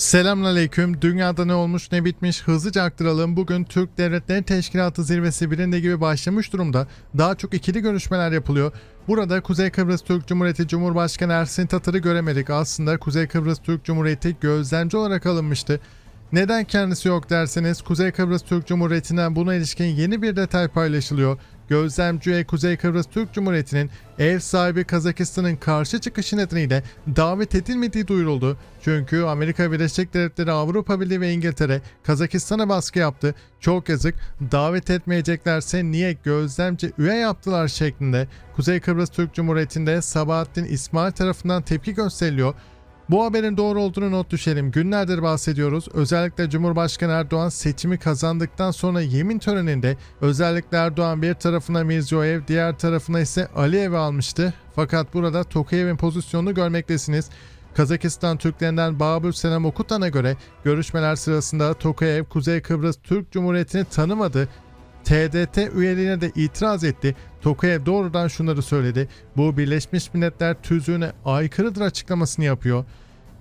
Selamünaleyküm. Dünyada ne olmuş ne bitmiş hızlıca aktaralım. Bugün Türk Devletleri Teşkilatı zirvesi birinde gibi başlamış durumda. Daha çok ikili görüşmeler yapılıyor. Burada Kuzey Kıbrıs Türk Cumhuriyeti Cumhurbaşkanı Ersin Tatar'ı göremedik. Aslında Kuzey Kıbrıs Türk Cumhuriyeti gözlemci olarak alınmıştı. Neden kendisi yok derseniz Kuzey Kıbrıs Türk Cumhuriyeti'nden buna ilişkin yeni bir detay paylaşılıyor. Gözlemci üye Kuzey Kıbrıs Türk Cumhuriyeti'nin ev sahibi Kazakistan'ın karşı çıkışı nedeniyle davet edilmediği duyuruldu. Çünkü Amerika Birleşik Devletleri, Avrupa Birliği ve İngiltere Kazakistan'a baskı yaptı. Çok yazık davet etmeyeceklerse niye gözlemci üye yaptılar şeklinde Kuzey Kıbrıs Türk Cumhuriyeti'nde Sabahattin İsmail tarafından tepki gösteriliyor. Bu haberin doğru olduğunu not düşelim. Günlerdir bahsediyoruz. Özellikle Cumhurbaşkanı Erdoğan seçimi kazandıktan sonra yemin töreninde özellikle Erdoğan bir tarafına Mirziyoyev, diğer tarafına ise Aliyev'i almıştı. Fakat burada Tokayev'in pozisyonunu görmektesiniz. Kazakistan Türklerinden Babür Selam Okutan'a göre görüşmeler sırasında Tokayev Kuzey Kıbrıs Türk Cumhuriyeti'ni tanımadı. TDT üyeliğine de itiraz etti. Tokayev doğrudan şunları söyledi. Bu Birleşmiş Milletler tüzüğüne aykırıdır açıklamasını yapıyor.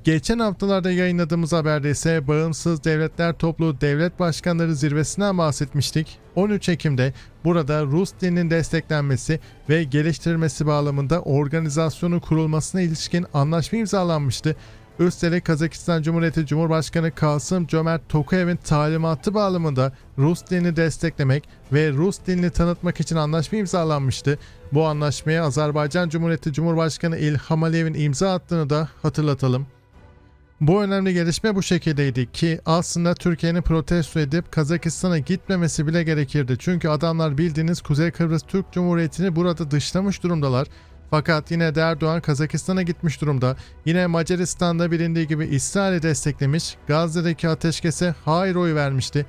Geçen haftalarda yayınladığımız haberde ise Bağımsız Devletler Topluluğu Devlet Başkanları Zirvesinden bahsetmiştik. 13 Ekim'de burada Rus dilinin desteklenmesi ve geliştirilmesi bağlamında organizasyonun kurulmasına ilişkin anlaşma imzalanmıştı. Üstelik Kazakistan Cumhuriyeti Cumhurbaşkanı Kasım Cömert Tokayev'in talimatı bağlamında Rus dilini desteklemek ve Rus dilini tanıtmak için anlaşma imzalanmıştı. Bu anlaşmaya Azerbaycan Cumhuriyeti Cumhurbaşkanı İlham Aliyev'in imza attığını da hatırlatalım. Bu önemli gelişme bu şekildeydi ki aslında Türkiye'nin protesto edip Kazakistan'a gitmemesi bile gerekirdi. Çünkü adamlar bildiğiniz Kuzey Kıbrıs Türk Cumhuriyeti'ni burada dışlamış durumdalar. Fakat yine de Erdoğan Kazakistan'a gitmiş durumda. Yine Macaristan'da bilindiği gibi İsrail'i desteklemiş, Gazze'deki ateşkese hayır oy vermişti.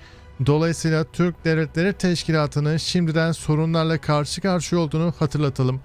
Dolayısıyla Türk Devletleri Teşkilatı'nın şimdiden sorunlarla karşı karşıya olduğunu hatırlatalım.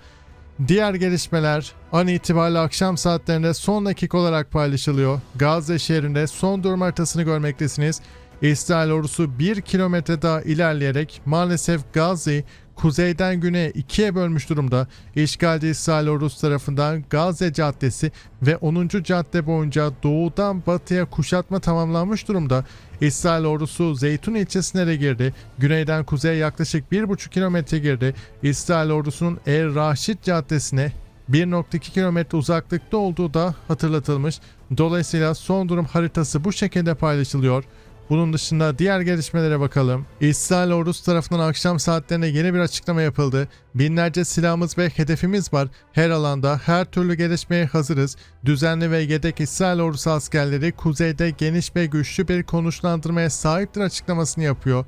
Diğer gelişmeler an itibariyle akşam saatlerinde son dakika olarak paylaşılıyor. Gazze şehrinde son durum haritasını görmektesiniz. İsrail ordusu 1 kilometre daha ilerleyerek maalesef Gazze'yi kuzeyden güneye ikiye bölmüş durumda. İşgalci İsrail ordusu tarafından Gazze Caddesi ve 10. cadde boyunca doğudan batıya kuşatma tamamlanmış durumda. İsrail ordusu Zeytun ilçesine de girdi. Güneyden kuzeye yaklaşık 1,5 kilometre girdi. İsrail ordusunun El Raşid Caddesi'ne 1.2 kilometre uzaklıkta olduğu da hatırlatılmış. Dolayısıyla son durum haritası bu şekilde paylaşılıyor. Bunun dışında diğer gelişmelere bakalım. İsrail ordusu tarafından akşam saatlerinde yeni bir açıklama yapıldı. Binlerce silahımız ve hedefimiz var. Her alanda her türlü gelişmeye hazırız. Düzenli ve yedek İsrail ordusu askerleri kuzeyde geniş ve güçlü bir konuşlandırmaya sahiptir açıklamasını yapıyor.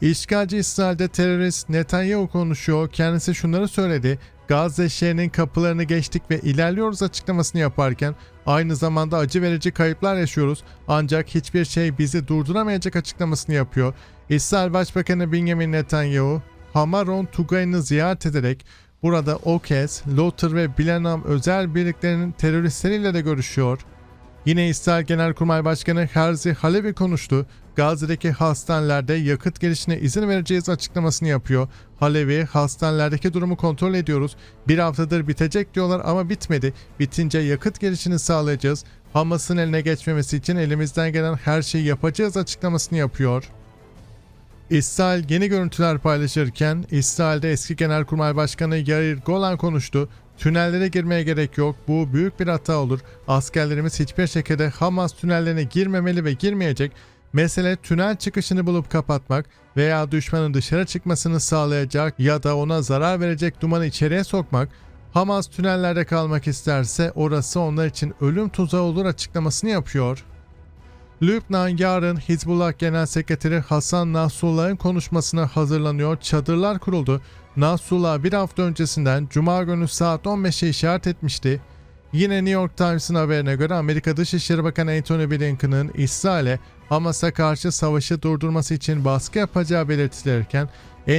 İşgalci İsrail'de terörist Netanyahu konuşuyor. Kendisi şunları söyledi. Gazze şehrinin kapılarını geçtik ve ilerliyoruz açıklamasını yaparken aynı zamanda acı verici kayıplar yaşıyoruz ancak hiçbir şey bizi durduramayacak açıklamasını yapıyor. İsrail Başbakanı Benjamin Netanyahu Hamaron Tugay'ını ziyaret ederek burada o kez Lothar ve Bilenam özel birliklerinin teröristleriyle de görüşüyor. Yine İsrail Genelkurmay Başkanı Herzi Halevi konuştu. Gazze'deki hastanelerde yakıt girişine izin vereceğiz açıklamasını yapıyor. Halevi hastanelerdeki durumu kontrol ediyoruz. Bir haftadır bitecek diyorlar ama bitmedi. Bitince yakıt girişini sağlayacağız. Hamas'ın eline geçmemesi için elimizden gelen her şeyi yapacağız açıklamasını yapıyor. İsrail yeni görüntüler paylaşırken İsrail'de eski Genelkurmay Başkanı Yair Golan konuştu. Tünellere girmeye gerek yok. Bu büyük bir hata olur. Askerlerimiz hiçbir şekilde Hamas tünellerine girmemeli ve girmeyecek. Mesele tünel çıkışını bulup kapatmak veya düşmanın dışarı çıkmasını sağlayacak ya da ona zarar verecek dumanı içeriye sokmak. Hamas tünellerde kalmak isterse orası onlar için ölüm tuzağı olur açıklamasını yapıyor. Lübnan yarın Hizbullah Genel Sekreteri Hasan Nasrullah'ın konuşmasına hazırlanıyor. Çadırlar kuruldu. Nasrullah bir hafta öncesinden Cuma günü saat 15'e işaret etmişti. Yine New York Times'ın haberine göre Amerika Dışişleri Bakanı Antony Blinken'ın İsrail'e Hamas'a karşı savaşı durdurması için baskı yapacağı belirtilirken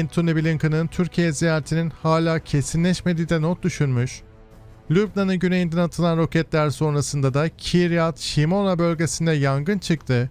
Antony Blinken'ın Türkiye ziyaretinin hala kesinleşmediği de not düşülmüş. Lübnan'ın güneyinden atılan roketler sonrasında da Kiryat Shimona bölgesinde yangın çıktı.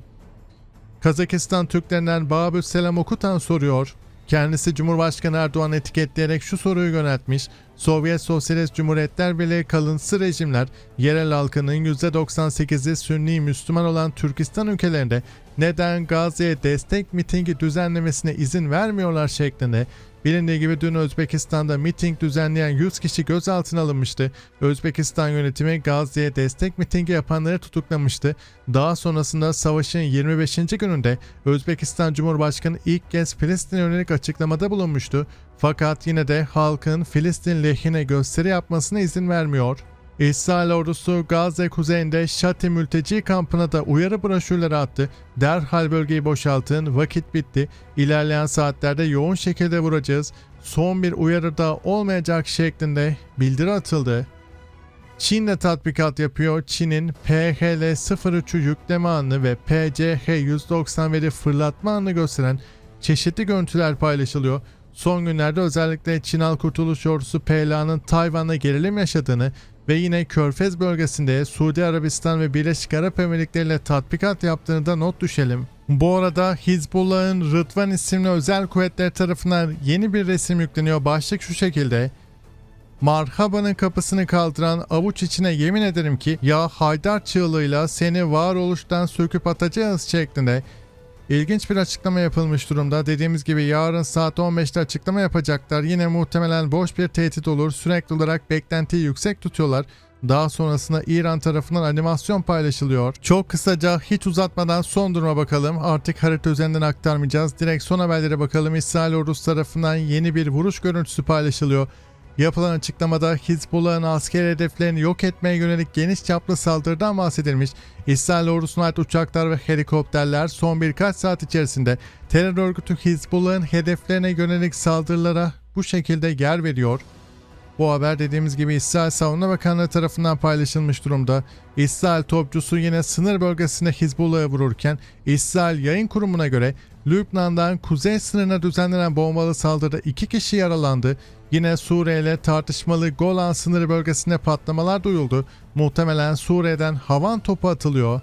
Kazakistan Türklerinden Babür Selam Okutan soruyor. Kendisi Cumhurbaşkanı Erdoğan etiketleyerek şu soruyu yöneltmiş. Sovyet Sosyalist Cumhuriyetler bile kalıntısı rejimler, yerel halkının %98'i Sünni Müslüman olan Türkistan ülkelerinde neden Gazze'ye destek mitingi düzenlemesine izin vermiyorlar şeklinde Bilindiği gibi dün Özbekistan'da miting düzenleyen 100 kişi gözaltına alınmıştı. Özbekistan yönetimi Gazze'ye destek mitingi yapanları tutuklamıştı. Daha sonrasında savaşın 25. gününde Özbekistan Cumhurbaşkanı ilk kez Filistin'e yönelik açıklamada bulunmuştu. Fakat yine de halkın Filistin lehine gösteri yapmasına izin vermiyor. İsrail ordusu Gazze kuzeyinde Şati mülteci kampına da uyarı broşürleri attı. Derhal bölgeyi boşaltın, vakit bitti. İlerleyen saatlerde yoğun şekilde vuracağız. Son bir uyarı da olmayacak şeklinde bildiri atıldı. Çin de tatbikat yapıyor. Çin'in PHL-03'ü yükleme anını ve PCH-191'i fırlatma anını gösteren çeşitli görüntüler paylaşılıyor. Son günlerde özellikle Çin Halk Kurtuluş Ordusu PLA'nın Tayvan'da gerilim yaşadığını ve yine Körfez bölgesinde Suudi Arabistan ve Birleşik Arap Emirlikleri ile tatbikat yaptığını da not düşelim. Bu arada Hizbullah'ın Rıdvan isimli özel kuvvetler tarafından yeni bir resim yükleniyor. Başlık şu şekilde. Marhaba'nın kapısını kaldıran avuç içine yemin ederim ki ya Haydar çığlığıyla seni varoluştan söküp atacağız şeklinde İlginç bir açıklama yapılmış durumda. Dediğimiz gibi yarın saat 15'te açıklama yapacaklar. Yine muhtemelen boş bir tehdit olur. Sürekli olarak beklentiyi yüksek tutuyorlar. Daha sonrasında İran tarafından animasyon paylaşılıyor. Çok kısaca hiç uzatmadan son duruma bakalım. Artık harita üzerinden aktarmayacağız. Direkt son haberlere bakalım. İsrail ordusu tarafından yeni bir vuruş görüntüsü paylaşılıyor. Yapılan açıklamada Hizbullah'ın asker hedeflerini yok etmeye yönelik geniş çaplı saldırıdan bahsedilmiş. İsrail ordusuna ait uçaklar ve helikopterler son birkaç saat içerisinde terör örgütü Hizbullah'ın hedeflerine yönelik saldırılara bu şekilde yer veriyor. Bu haber dediğimiz gibi İsrail Savunma Bakanlığı tarafından paylaşılmış durumda. İsrail topçusu yine sınır bölgesinde Hizbullah'ı vururken İsrail yayın kurumuna göre Lübnan'dan kuzey sınırına düzenlenen bombalı saldırıda iki kişi yaralandı. Yine Suriye ile tartışmalı Golan sınırı bölgesinde patlamalar duyuldu. Muhtemelen Suriye'den havan topu atılıyor.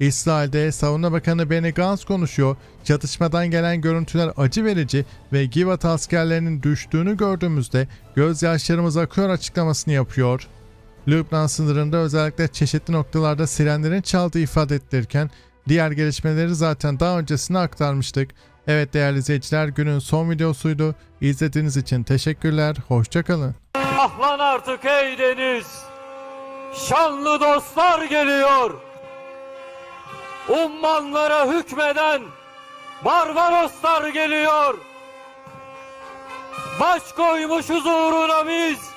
İsrail'de Savunma Bakanı Benny Gantz konuşuyor. Çatışmadan gelen görüntüler acı verici ve Givat askerlerinin düştüğünü gördüğümüzde gözyaşlarımız akıyor açıklamasını yapıyor. Lübnan sınırında özellikle çeşitli noktalarda sirenlerin çaldığı ifade edilirken diğer gelişmeleri zaten daha öncesine aktarmıştık. Evet değerli izleyiciler günün son videosuydu. İzlediğiniz için teşekkürler. Hoşçakalın. Ah lan artık ey deniz! Şanlı dostlar geliyor! Ummanlara hükmeden Barbaroslar geliyor! Baş koymuşuz uğruna biz!